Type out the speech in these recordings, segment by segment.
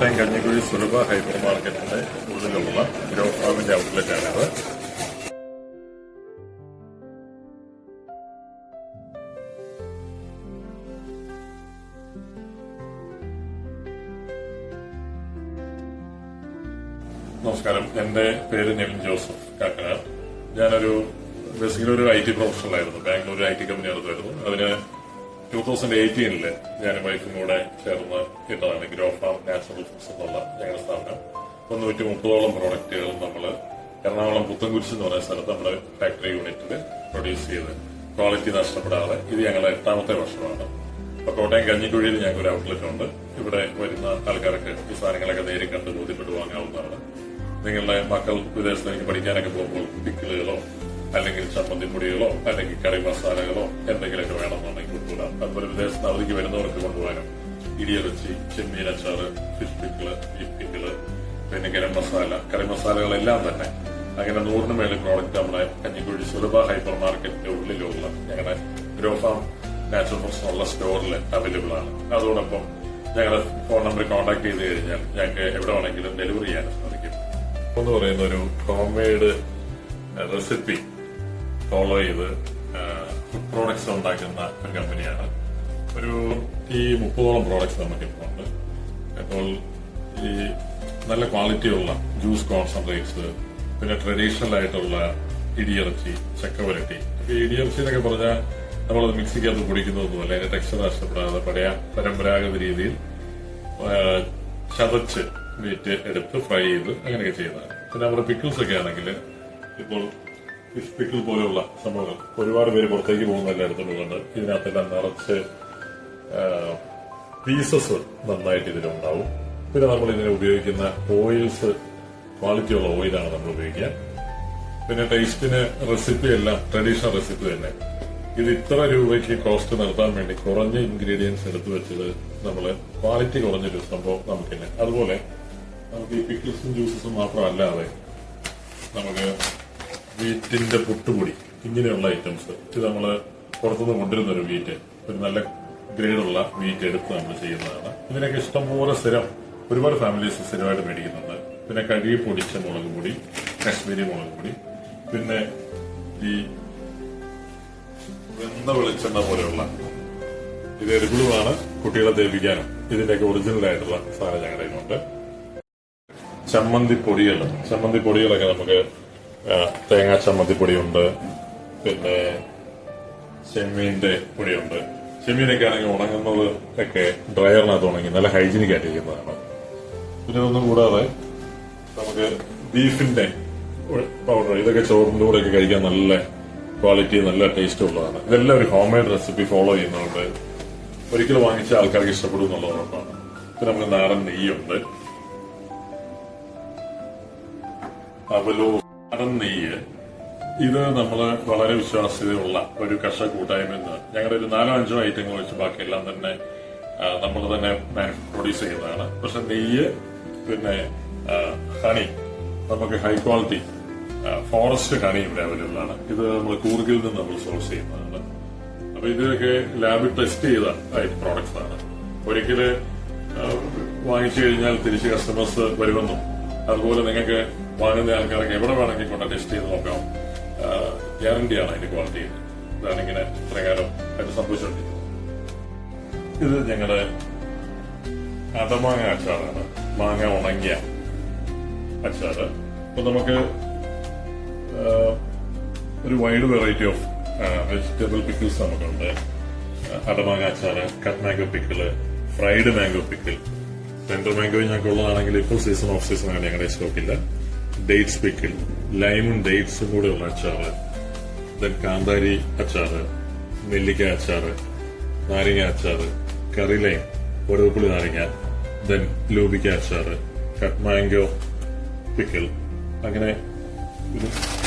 കോട്ടയം കഞ്ഞിക്കുഴി സുലഭ hyper മാർക്കറ്റിന്റെ ഉള്ളിലുള്ള grow ഫാമിന്റെ ഔട്ട്ലെറ്റ് ആണിത് നമസ്കാരം. എന്റെ പേര് നിവിൻ ജോസഫ് കാക്കനാട്. ഞാനൊരു ബേസിക്കലി ഒരു ഐ ടി പ്രൊഫഷണൽ ആയിരുന്നു ബാംഗ്ലൂർ ഐ ടി കമ്പനി നടത്തുമായിരുന്നു അതിന് ടൂ തൗസൻഡ് എയ്റ്റീനിൽ ഞാനും വൈഫും കൂടെ ചേർന്ന് ഇട്ടതാണ് ഗ്രോ ഫാം നാച്ചുറൽ ഫുഡ്സ് എന്നുള്ള ഞങ്ങളുടെ സ്ഥാപനം. മുന്നൂറ്റി മുപ്പതോളം പ്രോഡക്റ്റുകൾ നമ്മൾ എറണാകുളം പുത്തൻകുരിശ് എന്ന് പറയുന്ന സ്ഥലത്ത് നമ്മുടെ ഫാക്ടറി യൂണിറ്റിൽ പ്രൊഡ്യൂസ് ചെയ്ത് ക്വാളിറ്റി നഷ്ടപ്പെടാതെ ഇത് ഞങ്ങളുടെ എട്ടാമത്തെ വർഷമാണ്. അപ്പൊ കോട്ടയം കഞ്ഞിക്കുഴിയിൽ ഞങ്ങൾക്ക് ഒരു ഔട്ട്ലെറ്റ് ഉണ്ട്. ഇവിടെ വരുന്ന ആൾക്കാർക്ക് ഈ സാധനങ്ങളൊക്കെ നേരിൽ കണ്ട് ബോധ്യപ്പെട്ട് വാങ്ങാവുന്നതാണ്. നിങ്ങളുടെ മക്കൾ വിദേശത്തേക്ക് പഠിക്കാനൊക്കെ പോകുമ്പോൾ പിക്കിളുകളോ അല്ലെങ്കിൽ ചമ്മന്തിപ്പൊടികളോ അല്ലെങ്കിൽ കറി മസാലകളോ എന്തെങ്കിലുമൊക്കെ വേണമെന്നുണ്ടെങ്കിൽ കൊണ്ടുപോകാം അതുപോലെ വിദേശത്ത് അവധിക്ക് വരുന്നവർക്ക് കൊണ്ടുപോകാനും. ഇടിയിറച്ചി ചെമ്മീൻ അച്ചാറ് ഫിഷ് പിക്കിൾ ബീഫ് പിക്കിൾ പിന്നെ ഗരം മസാല കറി മസാലകളെല്ലാം തന്നെ. അങ്ങനെ നൂറിന് മേളിൽ പ്രോഡക്റ്റ് നമ്മുടെ കഞ്ഞിക്കുഴി സുലഭ ഹൈപ്പർ മാർക്കറ്റിന്റെ ഉള്ളിലുള്ള ഞങ്ങളുടെ ഗ്രോഫാം നാച്ചുറൽ ഉള്ള സ്റ്റോറിൽ അവൈലബിൾ ആണ്. അതോടൊപ്പം ഞങ്ങളുടെ ഫോൺ നമ്പർ കോൺടാക്ട് ചെയ്ത് കഴിഞ്ഞാൽ ഞങ്ങൾക്ക് എവിടെ വേണമെങ്കിലും ഡെലിവറി ചെയ്യാൻ സാധിക്കും. എന്ന് പറയുന്ന ഒരു ഹോം മെയ്ഡ് റെസിപ്പി ഫോളോ ചെയ്ത് ഫുഡ് പ്രോഡക്ട്സ് ഉണ്ടാക്കുന്ന ഒരു കമ്പനിയാണ് ഒരു ഈ മുപ്പതോളം പ്രോഡക്ട്സ് നമുക്കിപ്പോൾ ഉണ്ട് അപ്പോൾ ഈ നല്ല ക്വാളിറ്റി ഉള്ള ജ്യൂസ് കോൺസെൻട്രേറ്റ്സ് പിന്നെ ട്രഡീഷണൽ ആയിട്ടുള്ള ഇടിയിറച്ചി ചക്കവരട്ടി. ഇടിയിറച്ചി എന്നൊക്കെ പറഞ്ഞാൽ നമ്മളത് മിക്സിക്കകത്ത് പൊടിക്കുന്നതൊന്നുമല്ല അതിന്റെ ടെക്സ്ചർ നഷ്ടപ്പെടാതെ പഴയ പരമ്പരാഗത രീതിയിൽ ചതച്ച് മീറ്റ് എടുത്ത് ഫ്രൈ ചെയ്ത് അങ്ങനെയൊക്കെ ചെയ്യുന്നതാണ്. പിന്നെ നമ്മുടെ പിക്കിൾസ് ഒക്കെ ആണെങ്കിൽ ഇപ്പോൾ ഫിഷ് പിക്കിൾ പോലെയുള്ള സംഭവങ്ങൾ. ഒരുപാട് പേര് പുറത്തേക്ക് പോകുന്നതല്ല എടുത്തുകൊണ്ട് ഇതിനകത്തെല്ലാം നിറച്ച് പീസസ് നന്നായിട്ട് ഇതിലുണ്ടാവും. പിന്നെ നമ്മൾ ഇതിനെ ഉപയോഗിക്കുന്ന ഓയിൽസ് ക്വാളിറ്റിയുള്ള ഓയിലാണ് നമ്മൾ ഉപയോഗിക്കുക. പിന്നെ ടേസ്റ്റിന് റെസിപ്പി എല്ലാം ട്രഡീഷണൽ റെസിപ്പി തന്നെ. ഇത് ഇത്ര രൂപയ്ക്ക് കോസ്റ്റ് നിർത്താൻ വേണ്ടി കുറഞ്ഞ ഇൻഗ്രീഡിയൻസ് എടുത്തു വെച്ചത് നമ്മൾ ക്വാളിറ്റി കുറഞ്ഞൊരു സംഭവം നമുക്കില്ല. അതുപോലെ നമുക്ക് ഈ പിക്കിൾസും ജ്യൂസസും മാത്രമല്ലാതെ നമുക്ക് വീറ്റിന്റെ പുട്ടുപൊടി. ഇങ്ങനെയുള്ള ഐറ്റംസ് ഇത് നമ്മൾ പുറത്തുനിന്ന് കൊണ്ടുവരുന്ന ഒരു വീറ്റ്. ഒരു നല്ല ഗ്രേഡുള്ള വീറ്റ് എടുത്ത് നമ്മൾ ചെയ്യുന്നതാണ്. ഇതിനൊക്കെ ഇഷ്ടംപോലെ സ്ഥിരം ഒരുപാട് ഫാമിലീസ് സ്ഥിരമായിട്ട് മേടിക്കുന്നുണ്ട്. പിന്നെ കഴുകി പൊടിച്ച മുളക് പൊടി കാശ്മീരി മുളക് പൊടി പിന്നെ ഈ വെന്ത വെളിച്ചെണ്ണ പോലെയുള്ള ഇത് എരിബിളുമാണ് കുട്ടികളെ തേപ്പിക്കാനും ഇതിന്റെയൊക്കെ ഒറിജിനൽ ആയിട്ടുള്ള സാധനം ഞങ്ങളുടെ ചമ്മന്തി പൊടികൾ ചമ്മന്തി പൊടികളൊക്കെ നമുക്ക് തേങ്ങാ ചമ്മന്തി പൊടിയുണ്ട്. പിന്നെ ചെമ്മീന്റെ പൊടിയുണ്ട്. ചെമ്മീനൊക്കെ ആണെങ്കിൽ ഉണങ്ങുന്നത് ഒക്കെ ഡ്രയറിനകത്ത് ഉണങ്ങി നല്ല ഹൈജീനിക് ആയിട്ടിരിക്കുന്നതാണ് പിന്നെ ഇതൊന്നും കൂടാതെ നമുക്ക് ബീഫിന്റെ പൗഡർ ഇതൊക്കെ ചോറിന്റെ കൂടെ ഒക്കെ കഴിക്കാൻ നല്ല ക്വാളിറ്റി നല്ല ടേസ്റ്റ് ഉള്ളതാണ്. ഇതെല്ലാം ഒരു ഹോം മെയ്ഡ് റെസിപ്പി ഫോളോ ചെയ്യുന്നതുകൊണ്ട് ഒരിക്കലും വാങ്ങിച്ച ആൾക്കാർക്ക് ഇഷ്ടപ്പെടും എന്നുള്ളത് ഉറപ്പാണ് പിന്നെ നമുക്ക് നാടൻ നെയ്യുണ്ട്. അവലോ നാടൻ നെയ്യ്. ഇത് നമ്മൾ വളരെ വിശ്വാസ്യതയുള്ള ഒരു കർഷക കൂട്ടായ്മ എന്ന് ഞങ്ങളുടെ ഒരു നാലോ അഞ്ചോ ഐറ്റങ്ങൾ വെച്ച് ബാക്കിയെല്ലാം തന്നെ നമ്മൾ തന്നെ പ്രൊഡ്യൂസ് ചെയ്യുന്നതാണ്. പക്ഷെ നെയ്യ് പിന്നെ ഹണി നമുക്ക് ഹൈ ക്വാളിറ്റി ഫോറസ്റ്റ് ഹണി ഇവിടെ അവൈലബിൾ ആണ്. ഇത് നമ്മൾ കൂർഗിൽ നിന്ന് നമ്മൾ സോഴ്സ് ചെയ്യുന്നതാണ്. അപ്പൊ ഇതൊക്കെ ലാബിൽ ടെസ്റ്റ് ചെയ്ത പ്രോഡക്ട്സ് ആണ്. ഒരിക്കൽ ആ, വാങ്ങിച്ചു കഴിഞ്ഞാൽ തിരിച്ച് കസ്റ്റമേഴ്സ് വരുമെന്നും. അതുപോലെ നിങ്ങൾക്ക് വാങ്ങുന്ന ആൾക്കാർക്ക് എവിടെ വേണമെങ്കിൽ കൊണ്ട് ടെസ്റ്റ് ചെയ്ത് നോക്കാം. ഗ്യാരണ്ടിയാണ് അതിന്റെ ക്വാളിറ്റി. ഇതാണ് ഇങ്ങനെ പ്രകാരം അത് സംഭവിച്ചുകൊണ്ടിരിക്കുന്നത് ഇത് ഞങ്ങളുടെ അതമാങ്ങ അച്ചാറാണ്. മാങ്ങ ഉണങ്ങിയ അച്ചാറ്. അപ്പൊ നമുക്ക് ഒരു wide variety of vegetable pickles നമുക്കുണ്ട്. അടമാങ്ങ അച്ചാറ് cut mango pickle fried mango pickle tender mango ഞങ്ങൾക്ക് ഉള്ളതാണെങ്കിൽ ഇപ്പോൾ സീസൺ ഓഫ് സീസൺ ആണ് ഞങ്ങളുടെ സ്റ്റോക്കില്ല ഡേറ്റ്സ് പിക്കിൾ ലൈമും ഡേറ്റ്സും കൂടെ ഉള്ള അച്ചാറ് ദെൻ കാന്താരി അച്ചാറ് നെല്ലിക്ക അച്ചാറ് നാരങ്ങ അച്ചാറ് കറി ലൈം വടവപ്പുളി നാരങ്ങ ദെൻ ലൂബിക്ക അച്ചാറ് കട്ട് മാംഗോ പിക്കിൾ അങ്ങനെ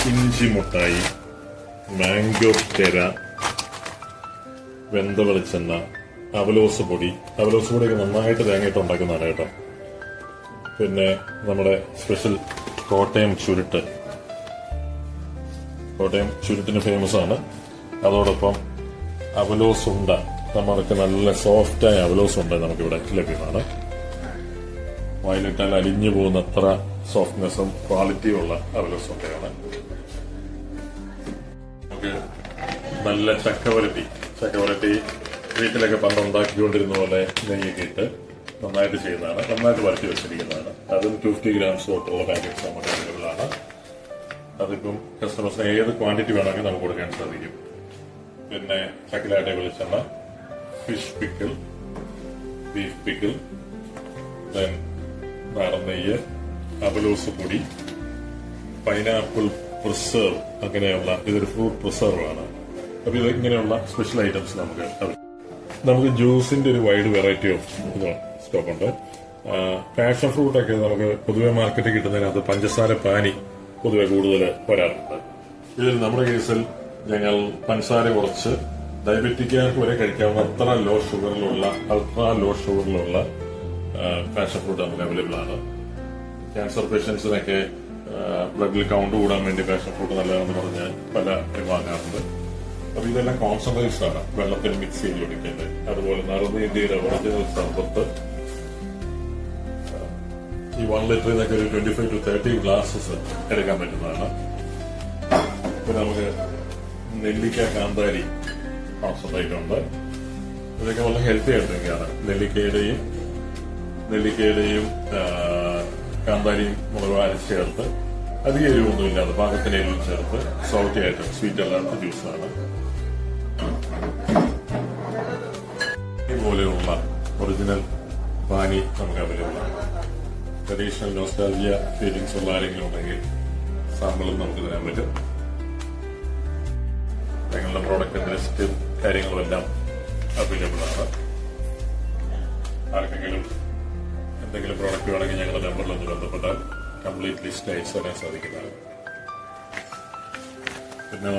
ഇഞ്ചി മുട്ടായി മാംഗോ തെര വെന്ത വെളിച്ചെണ്ണ അവലോസ് പൊടി. അവലോസ് പൊടിയൊക്കെ നന്നായിട്ട് തേങ്ങയിട്ട് ഉണ്ടാക്കുന്നതാണ് കേട്ടോ. പിന്നെ നമ്മുടെ സ്പെഷ്യൽ കോട്ടയം ചുരുട്ട്. കോട്ടയം ചുരുട്ടിന് ഫേമസ് ആണ്. അതോടൊപ്പം അവലോസ് ഉണ്ട. നമ്മൾക്ക് നല്ല സോഫ്റ്റായ അവലോസ് ഉണ്ട നമുക്കിവിടെ ലഭ്യമാണ്. വായിലിട്ടാൽ അലിഞ്ഞു പോകുന്ന അത്ര സോഫ്റ്റ്നെസ്സും ക്വാളിറ്റിയും ഉള്ള അവലസുണ്ടയാണ് നമുക്ക് നല്ല ചക്കവരട്ടി ചക്കവരട്ടി വീട്ടിലൊക്കെ പണ്ട് ഉണ്ടാക്കിക്കൊണ്ടിരുന്ന പോലെ നെയ്യൊക്കെ ഇട്ട് നന്നായിട്ട് ചെയ്യുന്നതാണ്. നന്നായിട്ട് വരട്ടി വെച്ചിരിക്കുന്നതാണ്. അതും ഫിഫ്റ്റി ഗ്രാംസ് തൊട്ടുള്ള പാക്കറ്റ്സ് നമുക്ക് അവൈലബിൾ ആണ്. അതിപ്പം കസ്റ്റമേഴ്സിന് ഏത് ക്വാണ്ടിറ്റി വേണമെങ്കിൽ നമുക്ക് കൊടുക്കാൻ സാധിക്കും. പിന്നെ ചക്കിലാട്ടെ വെളിച്ചെണ്ണ fish pickle beef pickle then നാടൻ നെയ്യ് അബലൂസ് പൊടി പൈനാപ്പിൾ പ്രിസർവ് അങ്ങനെയുള്ള ഇതൊരു ഫ്രൂട്ട് പ്രിസർവ് ആണ്. അപ്പൊ ഇത് ഇങ്ങനെയുള്ള സ്പെഷ്യൽ ഐറ്റംസ് നമുക്ക് നമുക്ക് ജ്യൂസിന്റെ ഒരു വൈഡ് വെറൈറ്റി ഓഫ് സ്റ്റോക്ക് ഉണ്ട്. പാഷൻ ഫ്രൂട്ട് ഒക്കെ നമുക്ക് പൊതുവെ മാർക്കറ്റിൽ കിട്ടുന്നതിനകത്ത് പഞ്ചസാര പാനി പൊതുവെ കൂടുതൽ വരാറുണ്ട്. ഇതിൽ നമ്മുടെ കേസിൽ ഞങ്ങൾ പഞ്ചസാര കുറച്ച് ഡയബറ്റിക്കാർക്ക് വരെ കഴിക്കാവുന്ന അത്ര ലോ ഷുഗറിലുള്ള അൾട്രാ ലോ ഷുഗറിലുള്ള പാഷൻ ഫ്രൂട്ട് നമുക്ക് അവൈലബിൾ ആണ്. ക്യാൻസർ പേഷ്യൻസിനൊക്കെ ബ്ലഡിൽ കൗണ്ട് കൂടാൻ വേണ്ടി പാഷൻ ഫ്രൂട്ട് നല്ലതാണെന്ന് പറഞ്ഞ് പല വാങ്ങാറുണ്ട്. അപ്പൊ ഇതെല്ലാം കോൺസെൻട്രേറ്റ്സ് ആണ്. വെള്ളത്തിൽ മിക്സ് ചെയ്ത് കൊടുക്കേണ്ടത് അതുപോലെ നറുനീതിയുടെ ഒറിജിനൽ സർബത്ത് ഈ വൺ ലിറ്ററിൽ നിന്നൊക്കെ ഒരു twenty five to thirty glasses എടുക്കാൻ പറ്റുന്നതാണ്. പിന്നെ നമുക്ക് നെല്ലിക്ക കാന്താരി കോൺസെൻട്രേറ്റ് ഉണ്ട് ഇതൊക്കെ വളരെ ഹെൽത്തി ആയിട്ടൊക്കെയാണ് നെല്ലിക്കയുടെയും നെല്ലിക്കയുടെയും ആ, കാന്താരിയും മുളക് അരച്ച് ചേർത്ത് അധികം എരിവൊന്നും ഇല്ലാതെ പാകത്തിന് എരിവ് ചേർത്ത് സോൾട്ടി ആയിട്ട് സ്വീറ്റ് അല്ലാത്ത ജ്യൂസാണ് ഇതുപോലെയുള്ള ഒറിജിനൽ പാനി നമുക്ക് അവൈലബിൾ ആണ്. ട്രഡീഷണൽ നോസ്റ്റാൾജിയ ഫീലിംഗ്സ് ഉള്ള ആരെങ്കിലും ഉണ്ടെങ്കിൽ സാമ്പിളും നമുക്ക് തരാൻ പറ്റും. ഞങ്ങളുടെ പ്രോഡക്റ്റിന്റെ ലിസ്റ്റ് കാര്യങ്ങളും എല്ലാം അവൈലബിൾ ആണ്. ആർക്കെങ്കിലും എന്തെങ്കിലും പ്രോഡക്റ്റ് വേണമെങ്കിൽ ഞങ്ങളുടെ നമ്പറിൽ ഒന്ന് ബന്ധപ്പെട്ടാൽ കംപ്ലീറ്റ് ലിസ്റ്റ് അയച്ചു തരാൻ സാധിക്കുന്നതാണ്. പിന്നെ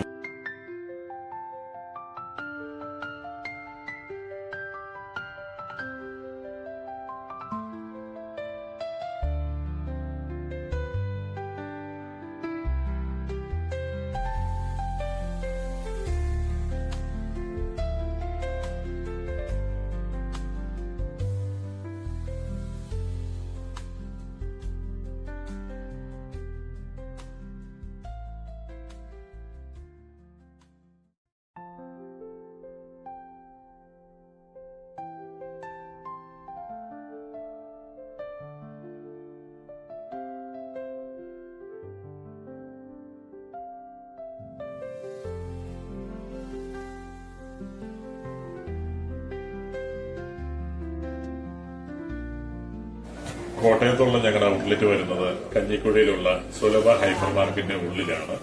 കോട്ടയത്തുള്ള ഞങ്ങളുടെ ഔട്ട്ലെറ്റ് വരുന്നത് കഞ്ഞിക്കുഴിയിലുള്ള സുലഭ ഹൈപ്പർ മാർക്കറ്റിന്റെ ഉള്ളിലാണ്.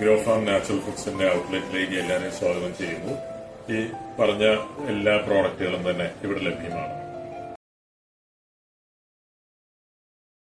ഗ്രോ ഫാം നാച്ചുറൽ ഫുഡ്സിന്റെ ഔട്ട്ലെറ്റിലേക്ക് എല്ലാവരെയും സ്വാഗതം ചെയ്യുന്നു. ഈ പറഞ്ഞ എല്ലാ പ്രോഡക്റ്റുകളും തന്നെ ഇവിടെ ലഭ്യമാണ്.